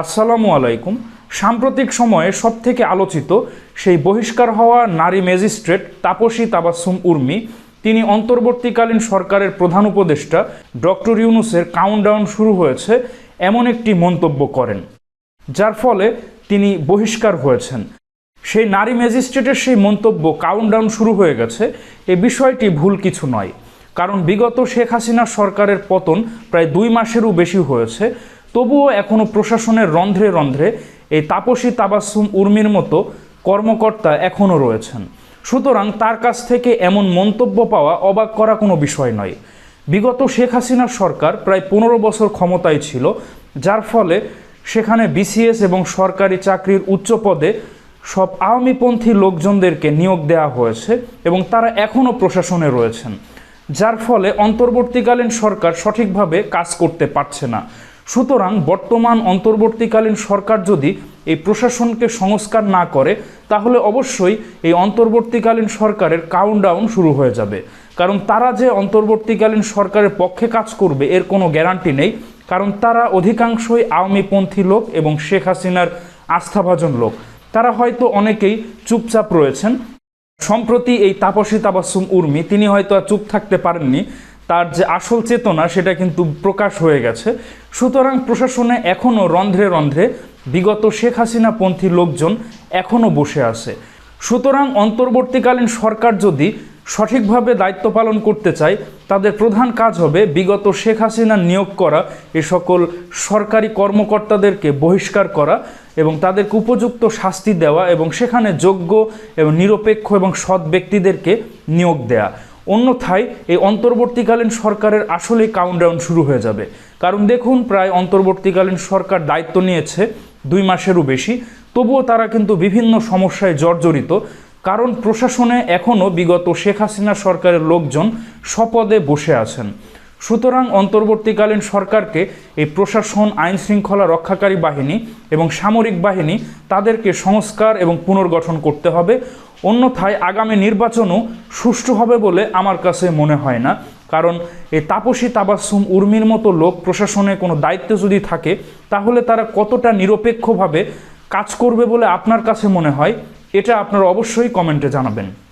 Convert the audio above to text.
আসসালামু আলাইকুম। সাম্প্রতিক সময়ে সবথেকে আলোচিত সেই বহিষ্কার হওয়া নারী ম্যাজিস্ট্রেট তাপসী তাবাসুম উর্মি, তিনি অন্তর্বর্তীকালীন সরকারের প্রধান উপদেষ্টা ডক্টর ইউনুসের কাউন্টডাউন শুরু হয়েছে এমন একটি মন্তব্য করেন, যার ফলে তিনি বহিষ্কার হয়েছেন। সেই নারী ম্যাজিস্ট্রেটের সেই মন্তব্য কাউন্টডাউন শুরু হয়ে গেছে এ বিষয়টি ভুল কিছু নয়, কারণ বিগত শেখ হাসিনা সরকারের পতন প্রায় দুই মাসেরও বেশি হয়েছে। তবুও এখনও প্রশাসনের রন্ধ্রে রন্ধ্রে এই তাপসী তাবাসুম উর্মির মতো কর্মকর্তা এখনও রয়েছেন। সুতরাং তার কাছ থেকে এমন মন্তব্য পাওয়া অবাক করা কোনো বিষয় নয়। বিগত শেখ হাসিনার সরকার প্রায় পনেরো বছর ক্ষমতায় ছিল, যার ফলে সেখানে বিসিএস এবং সরকারি চাকরির উচ্চ পদে সব আওয়ামীপন্থী লোকজনদেরকে নিয়োগ দেওয়া হয়েছে এবং তারা এখনও প্রশাসনে রয়েছেন, যার ফলে অন্তর্বর্তীকালীন সরকার সঠিকভাবে কাজ করতে পারছে না। সুতরাং বর্তমান অন্তর্বর্তীকালীন সরকার যদি এই প্রশাসনকে সংস্কার না করে, তাহলে অবশ্যই এই অন্তর্বর্তীকালীন সরকারের কাউন্টডাউন শুরু হয়ে যাবে। কারণ তারা যে অন্তর্বর্তীকালীন সরকারের পক্ষে কাজ করবে, এর কোনো গ্যারান্টি নেই। কারণ তারা অধিকাংশই আওয়ামীপন্থী লোক এবং শেখ হাসিনার আস্থাভাজন লোক। তারা হয়তো অনেকেই চুপচাপ রয়েছেন। সম্প্রতি এই তাপসী তাবাসুম উর্মি, তিনি হয়তো আর চুপ থাকতে পারেননি। তার যে আসল চেতনা সেটা কিন্তু প্রকাশ হয়ে গেছে। সুতরাং প্রশাসনে এখনও রন্ধ্রে রন্ধ্রে বিগত শেখ হাসিনা পন্থী লোকজন এখনও বসে আছে। সুতরাং অন্তর্বর্তীকালীন সরকার যদি সঠিকভাবে দায়িত্ব পালন করতে চায়, তাদের প্রধান কাজ হবে বিগত শেখ হাসিনা নিয়োগ করা, এ সকল সরকারি কর্মকর্তাদেরকে বহিষ্কার করা এবং তাদেরকে উপযুক্ত শাস্তি দেওয়া এবং সেখানে যোগ্য এবং নিরপেক্ষ এবং সৎ ব্যক্তিদেরকে নিয়োগ দেয়া। অন্যথায় এই অন্তর্বর্তীকালীন সরকারের আসলেই কাউন্টডাউন শুরু হয়ে যাবে। কারণ দেখুন, প্রায় অন্তর্বর্তীকালীন সরকার দায়িত্ব নিয়েছে দুই মাসেরও বেশি, তবুও তারা কিন্তু বিভিন্ন সমস্যায় জর্জরিত। কারণ প্রশাসনে এখনও বিগত শেখ হাসিনা সরকারের লোকজন স্বপদে বসে আছেন। সুতরাং অন্তর্বর্তীকালীন সরকারকে এই প্রশাসন আইন শৃঙ্খলা রক্ষাকারী বাহিনী এবং সামরিক বাহিনী তাদেরকে সংস্কার এবং পুনর্গঠন করতে হবে। অন্যথায় আগামী নির্বাচনও সুষ্ঠু হবে বলে আমার কাছে মনে হয় না। কারণ এই তাপসী তাবাসুম উর্মির মতো লোক প্রশাসনে কোনো দায়িত্ব যদি থাকে, তাহলে তারা কতটা নিরপেক্ষভাবে কাজ করবে বলে আপনার কাছে মনে হয়? এটা আপনারা অবশ্যই কমেন্টে জানাবেন।